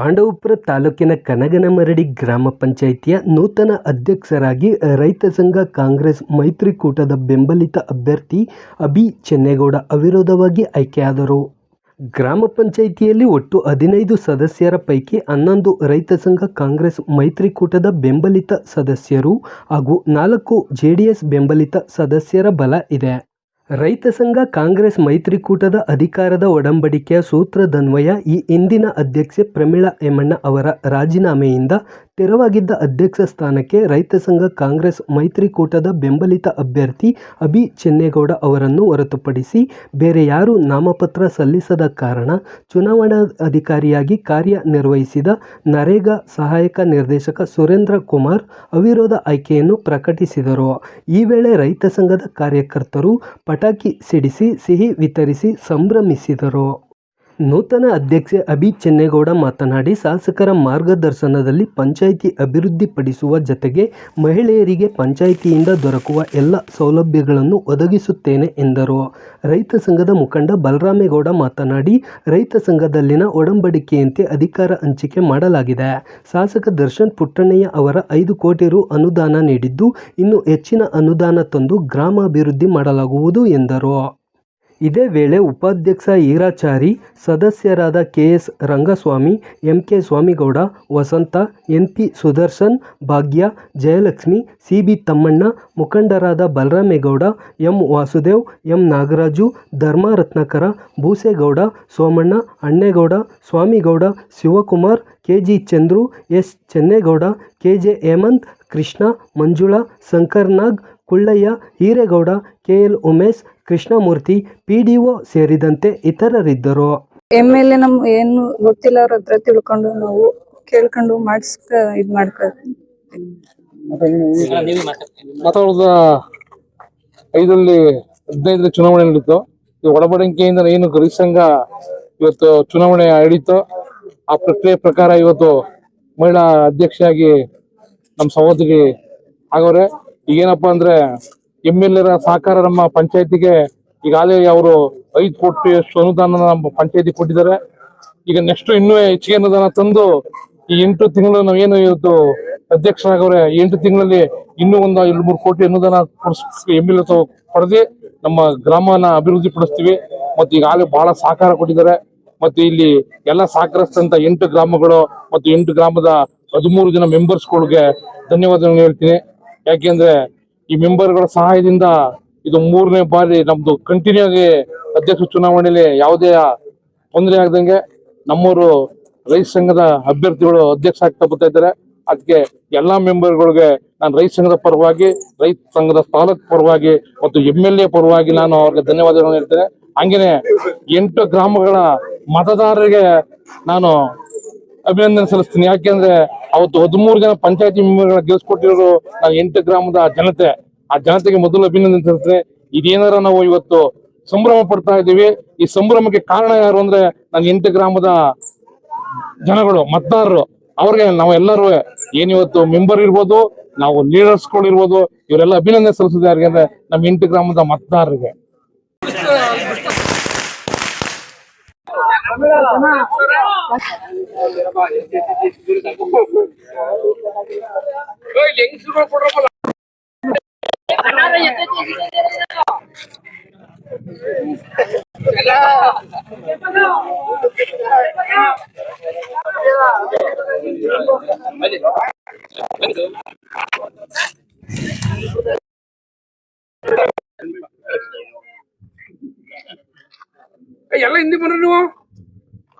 ಪಾಂಡವಪುರ ತಾಲೂಕಿನ ಕನಗನಮರಡಿ ಗ್ರಾಮ ಪಂಚಾಯಿತಿಯ ನೂತನ ಅಧ್ಯಕ್ಷರಾಗಿ ರೈತ ಸಂಘ ಕಾಂಗ್ರೆಸ್ ಮೈತ್ರಿಕೂಟದ ಬೆಂಬಲಿತ ಅಭ್ಯರ್ಥಿ ಅಭಿ ಚೆನ್ನೇಗೌಡ ಅವಿರೋಧವಾಗಿ ಆಯ್ಕೆಯಾದರು. ಗ್ರಾಮ ಪಂಚಾಯಿತಿಯಲ್ಲಿ ಒಟ್ಟು ಹದಿನೈದು ಸದಸ್ಯರ ಪೈಕಿ ಹನ್ನೊಂದು ರೈತ ಸಂಘ ಕಾಂಗ್ರೆಸ್ ಮೈತ್ರಿಕೂಟದ ಬೆಂಬಲಿತ ಸದಸ್ಯರು ಹಾಗೂ ನಾಲ್ಕು ಜೆಡಿಎಸ್ ಬೆಂಬಲಿತ ಸದಸ್ಯರ ಬಲ ಇದೆ. ರೈತ ಸಂಘ ಕಾಂಗ್ರೆಸ್ ಮೈತ್ರಿಕೂಟದ ಅಧಿಕಾರದ ಒಡಂಬಡಿಕೆಯ ಸೂತ್ರದನ್ವಯ ಈ ಹಿಂದಿನ ಅಧ್ಯಕ್ಷೆ ಪ್ರಮೀಳಾ ಹೇಮಣ್ಣ ಅವರ ರಾಜೀನಾಮೆಯಿಂದ ತೆರವಾಗಿದ್ದ ಅಧ್ಯಕ್ಷ ಸ್ಥಾನಕ್ಕೆ ರೈತ ಸಂಘ ಕಾಂಗ್ರೆಸ್ ಮೈತ್ರಿಕೂಟದ ಬೆಂಬಲಿತ ಅಭ್ಯರ್ಥಿ ಅಭಿ ಚೆನ್ನೇಗೌಡ ಅವರನ್ನು ಹೊರತುಪಡಿಸಿ ಬೇರೆ ಯಾರೂ ನಾಮಪತ್ರ ಸಲ್ಲಿಸದ ಕಾರಣ ಚುನಾವಣಾ ಅಧಿಕಾರಿಯಾಗಿ ಕಾರ್ಯನಿರ್ವಹಿಸಿದ ನರೇಗಾ ಸಹಾಯಕ ನಿರ್ದೇಶಕ ಸುರೇಂದ್ರ ಕುಮಾರ್ ಅವಿರೋಧ ಆಯ್ಕೆಯನ್ನು ಪ್ರಕಟಿಸಿದರು. ಈ ವೇಳೆ ರೈತ ಸಂಘದ ಕಾರ್ಯಕರ್ತರು ಪಟಾಕಿ ಸಿಡಿಸಿ, ಸಿಹಿ ವಿತರಿಸಿ ಸಂಭ್ರಮಿಸಿದರು. ನೂತನ ಅಧ್ಯಕ್ಷೆ ಅಭಿ ಚೆನ್ನೇಗೌಡ ಮಾತನಾಡಿ, ಶಾಸಕರ ಮಾರ್ಗದರ್ಶನದಲ್ಲಿ ಪಂಚಾಯಿತಿ ಅಭಿವೃದ್ಧಿಪಡಿಸುವ ಜತೆಗೆ ಮಹಿಳೆಯರಿಗೆ ಪಂಚಾಯಿತಿಯಿಂದ ದೊರಕುವ ಎಲ್ಲ ಸೌಲಭ್ಯಗಳನ್ನು ಒದಗಿಸುತ್ತೇನೆ ಎಂದರು. ರೈತ ಸಂಘದ ಮುಖಂಡ ಬಲರಾಮೇಗೌಡ ಮಾತನಾಡಿ, ರೈತ ಸಂಘದಲ್ಲಿನ ಒಡಂಬಡಿಕೆಯಂತೆ ಅಧಿಕಾರ ಹಂಚಿಕೆ ಮಾಡಲಾಗಿದೆ. ಶಾಸಕ ದರ್ಶನ್ ಪುಟ್ಟಣ್ಣಯ್ಯ ಅವರ ಐದು ಕೋಟಿ ರು ಅನುದಾನ ನೀಡಿದ್ದು, ಇನ್ನು ಹೆಚ್ಚಿನ ಅನುದಾನ ತಂದು ಗ್ರಾಮಾಭಿವೃದ್ಧಿ ಮಾಡಲಾಗುವುದು ಎಂದರು. ಇದೇ ವೇಳೆ ಉಪಾಧ್ಯಕ್ಷ ಈರಾಚಾರಿ ಸದಸ್ಯರಾದ ಕೆಎಸ್ ರಂಗಸ್ವಾಮಿ, ಎಂಕೆ ಸ್ವಾಮಿಗೌಡ, ವಸಂತ, ಎನ್ಪಿ ಸುದರ್ಶನ್, ಭಾಗ್ಯ, ಜಯಲಕ್ಷ್ಮಿ, ಸಿಬಿ ತಮ್ಮಣ್ಣ, ಮುಖಂಡರಾದ Balaramegowda, M Vasudev, M Nagaraju, Dharmaratnakara, Bhusegowda, Somanna, Annegowda, Swamygowda, Shivakumar, KG Chandru, S Chennegowda, KJ Hemanth, Krishna, Manjula Shankarnag Kullaiah Hiregowda KL Umesh Krishnamurthy PDO ಸೇರಿದಂತೆ ಇತರರಿದ್ದರು. ಎಂ ಎಲ್ ಎ ನಮ್ ಏನು ಗೊತ್ತಿಲ್ಲ ಅವ್ರ ಹತ್ರ ತಿಳ್ಕೊಂಡು ನಾವು ಕೇಳ್ಕೊಂಡು ಮಾಡಿಸ್ಕ ಇದ್ ಮಾಡ್ಕೊಳ್ತೀವಿ ಮಾತಾಡೋದ ಐದರಲ್ಲಿ ಹದಿನೈದರ ಚುನಾವಣೆ ನಡೀತು. ಈ ಒಡಂಬಡಿಕೆಯಿಂದ ಏನು ರೈತ ಸಂಘ ಇವತ್ತು ಚುನಾವಣೆ ಹಿಡಿತು ಆ ಪ್ರಕ್ರಿಯೆ ಪ್ರಕಾರ ಇವತ್ತು ಮಹಿಳಾ ಅಧ್ಯಕ್ಷೆಯಾಗಿ ನಮ್ಮ ಸಹೋದರಿ ಆಗವ್ರೆ ಈಗೇನಪ್ಪಾ ಅಂದ್ರೆ ಎಂ ಎಲ್ ಸಹಕಾರ ನಮ್ಮ ಪಂಚಾಯತಿಗೆ ಈಗಾಗಲೇ ಅವರು ಐದು ಕೋಟಿ ಅನುದಾನ ನಮ್ಮ ಪಂಚಾಯತಿ ಕೊಟ್ಟಿದ್ದಾರೆ. ಈಗ ನೆಕ್ಸ್ಟ್ ಇನ್ನೂ ಹೆಚ್ಚಿಗೆ ಅನುದಾನ ತಂದು ಈ ಎಂಟು ತಿಂಗಳು ನಾವೇನು ಇವತ್ತು ಅಧ್ಯಕ್ಷರಾಗವ್ರೆ ಎಂಟು ತಿಂಗಳಲ್ಲಿ ಇನ್ನೂ ಒಂದು ಎರಡು ಮೂರು ಕೋಟಿ ಅನುದಾನ ಎಂ ಎಲ್ ಎ ಪಡೆದು ನಮ್ಮ ಗ್ರಾಮನ ಅಭಿವೃದ್ಧಿ ಪಡಿಸ್ತೀವಿ. ಮತ್ತೆ ಈಗಾಗಲೇ ಬಹಳ ಸಹಕಾರ ಕೊಟ್ಟಿದ್ದಾರೆ. ಮತ್ತೆ ಇಲ್ಲಿ ಎಲ್ಲ ಸಹಕರಿಸಿದಂತ ಎಂಟು ಗ್ರಾಮಗಳು, ಮತ್ತು ಎಂಟು ಗ್ರಾಮದ ಹದಿಮೂರು ಜನ ಮೆಂಬರ್ಸ್ಗಳಿಗೆ ಧನ್ಯವಾದಗಳನ್ನು ಹೇಳ್ತೀನಿ. ಯಾಕೆಂದ್ರೆ ಈ ಮೆಂಬರ್ಗಳ ಸಹಾಯದಿಂದ ಇದು ಮೂರನೇ ಬಾರಿ ನಮ್ದು ಕಂಟಿನ್ಯೂ ಆಗಿ ಅಧ್ಯಕ್ಷ ಚುನಾವಣೆಯಲ್ಲಿ ಯಾವುದೇ ತೊಂದರೆ ಆಗದಂಗೆ ನಮ್ಮವರು ರೈತ ಸಂಘದ ಅಭ್ಯರ್ಥಿಗಳು ಅಧ್ಯಕ್ಷ ಆಗ್ತಾ ಬರ್ತಾ ಇದ್ದಾರೆ. ಅದಕ್ಕೆ ಎಲ್ಲಾ ಮೆಂಬರ್ಗಳಿಗೆ ನಾನು ರೈತ ಸಂಘದ ಪರವಾಗಿ, ರೈತ ಸಂಘದ ತಾಲೂಕ್ ಪರವಾಗಿ ಮತ್ತು ಎಂ ಎಲ್ ಎ ಪರವಾಗಿ ನಾನು ಅವ್ರಿಗೆ ಧನ್ಯವಾದಗಳನ್ನು ಹೇಳ್ತೇನೆ. ಹಂಗೇನೆ ಎಂಟು ಗ್ರಾಮಗಳ ಮತದಾರರಿಗೆ ನಾನು ಅಭಿನಂದನೆ ಸಲ್ಲಿಸ್ತೀನಿ. ಯಾಕೆಂದ್ರೆ ಅವತ್ತು ಹದಿಮೂರು ಜನ ಪಂಚಾಯತಿ ಮೆಂಬರ್ಗಳನ್ನ ಗೆಲ್ಸ್ಕೊಟ್ಟಿರೋರು ನಾವು ಎಂಟು ಗ್ರಾಮದ ಜನತೆ. ಆ ಜನತೆಗೆ ಮೊದಲು ಅಭಿನಂದನೆ ಸಲ್ಲಿಸ್ತೀನಿ. ಇದೇನಾರ ನಾವು ಇವತ್ತು ಸಂಭ್ರಮ ಪಡ್ತಾ ಇದ್ದೀವಿ. ಈ ಸಂಭ್ರಮಕ್ಕೆ ಕಾರಣ ಯಾರು ಅಂದ್ರೆ ನಾನು ಎಂಟು ಗ್ರಾಮದ ಜನಗಳು, ಮತದಾರರು. ಅವ್ರಿಗೆ ನಾವು ಎಲ್ಲರೂ ಏನಿವತ್ತು ಮೆಂಬರ್ ಇರ್ಬೋದು, ನಾವು ಲೀಡರ್ಸ್ಗಳು ಇರ್ಬೋದು, ಇವರೆಲ್ಲ ಅಭಿನಂದನೆ ಸಲ್ಲಿಸುತ್ತೆ ಯಾರಿಗೆ ಅಂದ್ರೆ ನಮ್ಮ ಎಂಟು ಗ್ರಾಮದ ಮತದಾರರಿಗೆ. எல்லாம் இந்தி பண்ணிடுவோம்